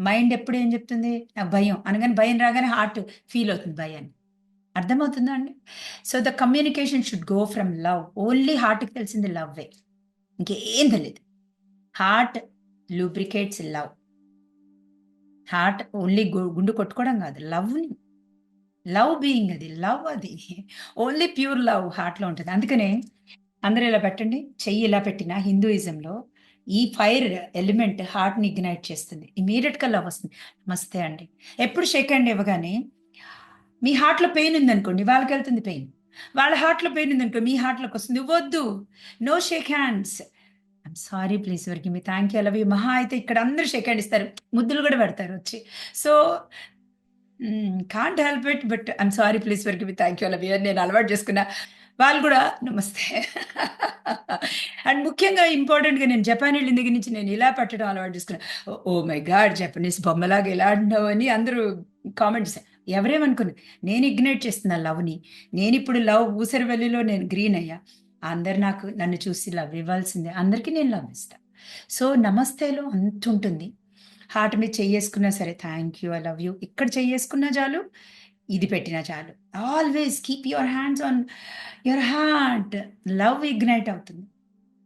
Mind ఎప్పుడు ఏం చెప్తుంది? నాకు భయం. అనగానే భయం రాగానే హార్ట్ ఫీల్ అవుతుంది భయాన్ని. అర్థమవుతుందా అండి? So the communication should go from love only హార్ట్కి తెలిసింది లవ్వే ఇంకేం తెలియదు. Heart lubricates love heart only గుండు కొట్టుకోవడం కాదు. లవ్ని లవ్ బీయింగ్ అది. లవ్ అది. ఓన్లీ ప్యూర్ లవ్ హార్ట్లో ఉంటుంది. అందుకనే అందరూ ఇలా పెట్టండి. చెయ్యి ఇలా పెట్టిన హిందూయిజంలో ఈ ఫైర్ ఎలిమెంట్ హార్ట్ని ఇగ్నైట్ చేస్తుంది. ఇమీడియట్గా లవ్ వస్తుంది. నమస్తే అండి. ఎప్పుడు షేక్ హ్యాండ్ ఇవ్వగానే మీ హార్ట్లో పెయిన్ ఉందనుకోండి వాళ్ళకి వెళ్తుంది పెయిన్. వాళ్ళ హార్ట్లో పెయిన్ ఉందనుకో మీ హార్ట్లోకి వస్తుంది. వద్దు. No shake hands. I'm sorry please వరకు మీ థ్యాంక్ యూ. అలవి మహా అయితే ఇక్కడ అందరూ షేక్ హ్యాండ్ ఇస్తారు. ముద్దులు కూడా పెడతారు వచ్చి. So can't help it but I'm sorry please వరకు మీ థ్యాంక్ యూ. అలవి అని నేను అలవాటు చేసుకున్నా. వాళ్ళు కూడా నమస్తే. అండ్ ముఖ్యంగా ఇంపార్టెంట్గా నేను జపాన్ వెళ్ళిన దగ్గర నుంచి నేను ఇలా పెట్టడం అలవాటు చేసుకున్నా. ఓ మై గాడ్ జపనీస్ బొమ్మలాగా ఎలా అంటున్నావు అని అందరూ కామెంట్స్ చేశారు. ఎవరేమనుకున్నారు? నేను ఇగ్నైట్ చేస్తున్నా లవ్ని. నేను ఇప్పుడు లవ్ ఊసరవెల్లిలో నేను గ్రీన్ అయ్యా. అందరు నాకు నన్ను చూసి లవ్ ఇవ్వాల్సిందే. అందరికీ నేను లవ్ ఇస్తాను సో నమస్తేలో అంత ఉంటుంది హార్ట్ మీద చెయ్యేసుకున్నా సరే thank you I love you. ఇక్కడ చెయ్యేసుకున్నా చాలు. ఇది పెట్టినా చాలు. Always keep your hands on your heart love ignite అవుతుంది.